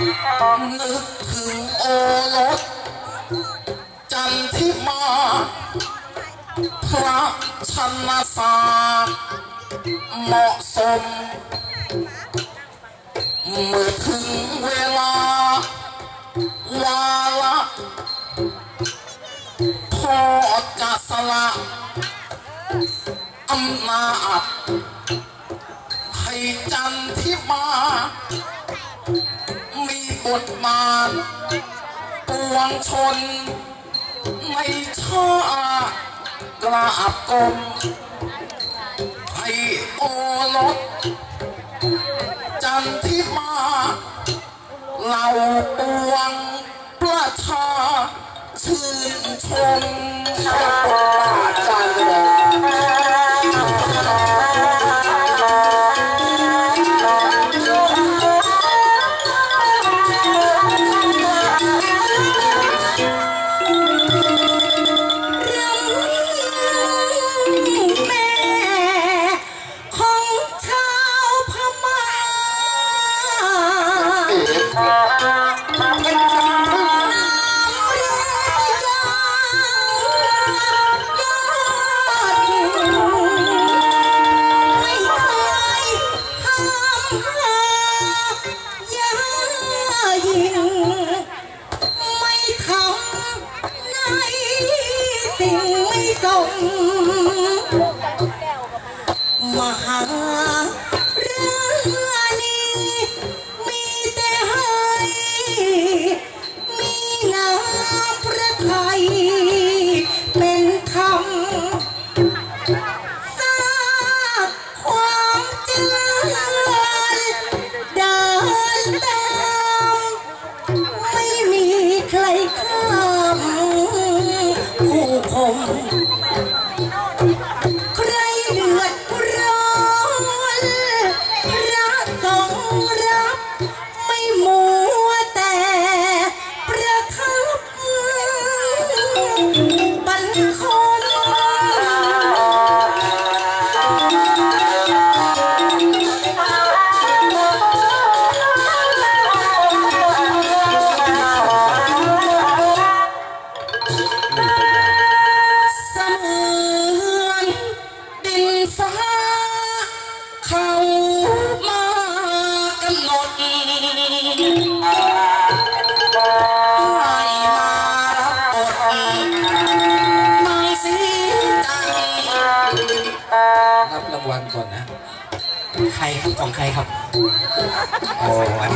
นึกถึงโอรสจันทิมา พระชนสารเหมาะสม เมื่อถึงเวลา วาระพ่อจะสละอำนาจให้จันทิมา บทบาปวงชน ไม่ช้ากราบกรมให้โอรสจันทิมาเราปวงประชาชื่นชมรับบทบาท ใครครัของใครครับโอ้ย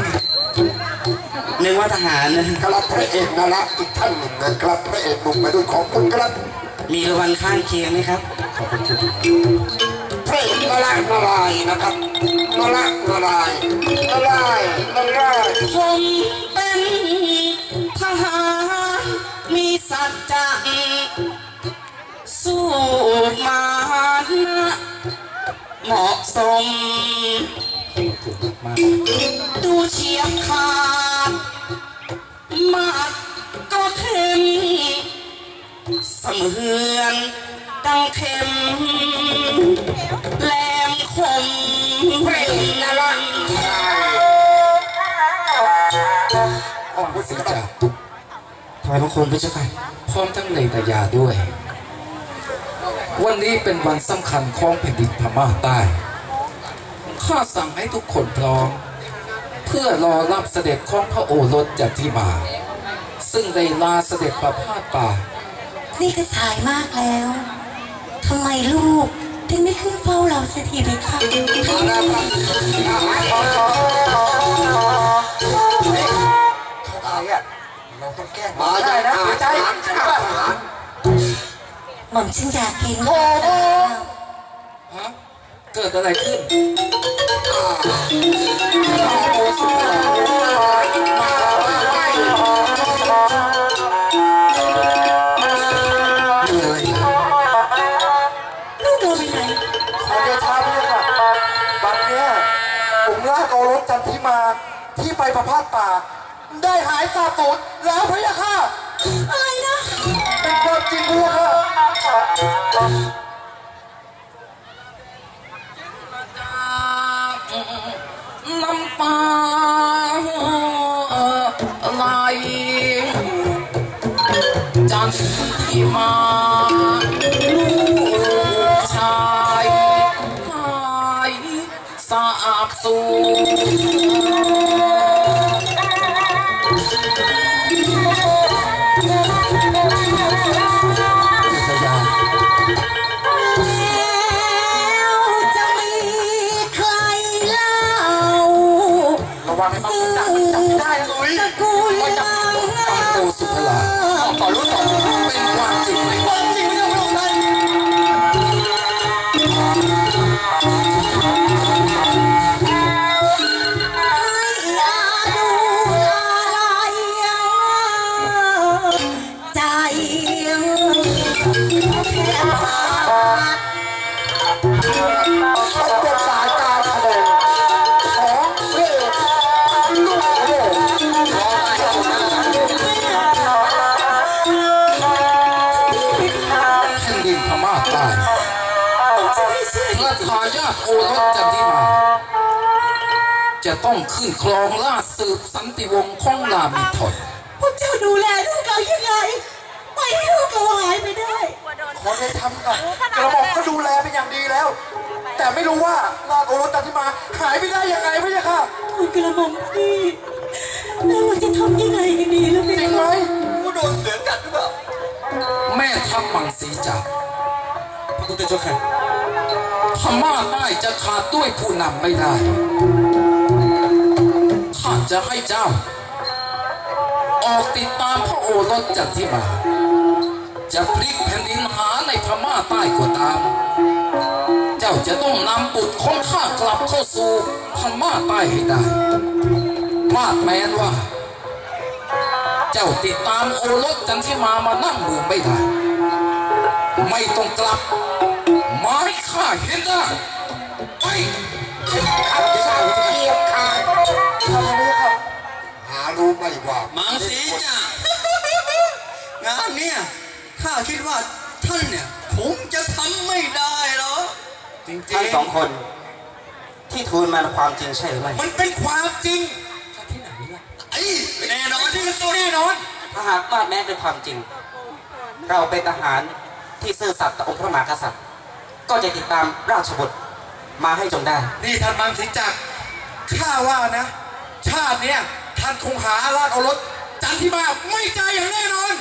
นึกว่าทหารนะกรัพระเอกนาระอีกท่านหนึ่งนะกรัพระเอกบุกไปดูของคุณกรับมีรางวัลข้างเคียงไหมครับขอบคุณพระเอกนระนรายนะครับนระนารายนารายนาระผมเป็นทหารมีสัจจะสู้มานะ เหมาะสม ถูกมากดูเฉียบขาดมากก็เข้มเสมือนดังเข็มแหลมคมเปล่งนรกอ้อมพุทธเจ้าถวายบังคมพระเจ้าค่ะพร้อมทั้งในตายาด้วย วันนี้เป็นวันสำคัญของแผ่นดินพม่าใต้ ข้าสั่งให้ทุกคนพร้อม เพื่อรอรับเสด็จของพระโอรสจากที่มา ซึ่งได้ลาเสด็จประพาสป่า นี่ก็สายมากแล้วทำไมลูกถึงไม่ขึ้นเฝ้าเราสักทีเลยค่ะอะไรอะเราต้องแก้มาได้นะเสียใจ หม่อมฉันอยากกินโอ้โหฮะเกิดอะไรขึ้นเหนื่อยลูกเราไปไหนขอเดชาพี่ค่ะบัดเนี้ยผมลากเอารถจันทิมาที่ไปประพาสป่า ได้หายสาบสูญแล้วพี่ค่ะอะไรนะ น้ำตาไหลจันที่มาลูกชายหายสาบสูญ สุภลาต่อรู้ต่อเป็นความจริงไหม ต้องขึ้นครองราชย์สืบสันติวงศ์ของรามิทนพวกเจ้าดูแลลูกเรายังไงปล่อยให้ลูกเราหายไปได้ขอได้ทำก่อนกระหม่อมก็ดูแลเป็นอย่างดีแล้ว แต่ไม่รู้ว่าลาดโอรสจันทิมาหายไปได้ยังไงพี่ค่ะคุณกระหม่อมพี่แล้วเราจะทำยังไงกันดีล่ะจพี่ริงไหมกูโดนเสือกัดหรือเปล่าแม่ทัพมังสีจักรพระพุทธเจ้าค่ะพม่าใต้จะขาดด้วยผู้นำไม่ได้ ข้าจะให้เจ้า ออกติดตามพระโอรสจันทิมาจะพลิกแผ่นดินหาในพม่าใต้ก็ตาม เจ้าจะต้องนำบุตรของข้ากลับเข้าสู่พม่าใต้ให้ได้มาดแม้นว่า เจ้าติดตามโอรสจันทิมามานั่งเมืองไม่ได้ ไม่ต้องกลับไม้ข้าเห็นได้ไป รู้ไหมว่ามังสีจ้ะงานเนี่ยข้าคิดว่าท่านเนี่ยคงจะทำไม่ได้หรอกจริงทั้งสองคน ที่ทูลมาความจริงใช่หรือไม่มันเป็นความจริงที่ไหนล่ะไอ้แน่นอนที่เป็นตัวแน่นอนถ้าหากว่าแม้เป็นความจริง เราเป็นทหารที่ซื่อสัตย์ต่อองค์พระมหากษัตริย์ ก็จะติดตามราชบุตรมาให้จงได้ นี่ท่านมังสีจักรข้าว่านะ ชาติเนี้ย ท่านคงหาลาดโอารสจันทิมาไม่ใจอย่างแน่นอน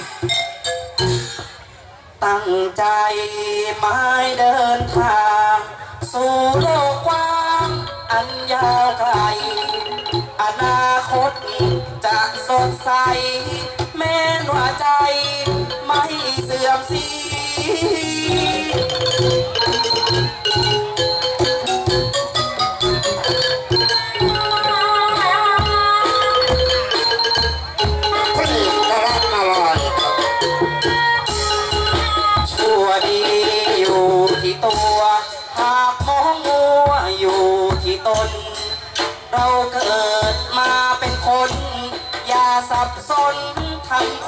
ตั้งใจไม้เดินทาง สู่โลกกว้าง อันยาวไกล อนาคตจะสดใส แม้นว่าใจไม่เสื่อมสี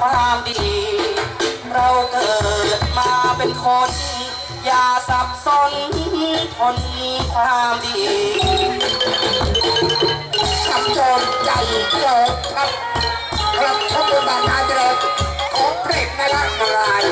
ความดี เราเกิดมาเป็นคน อย่าสับสนทนความดีกับโจรใหญ่โลครับครับชมบทบาทนาเจริญของเปรตนร่างกาย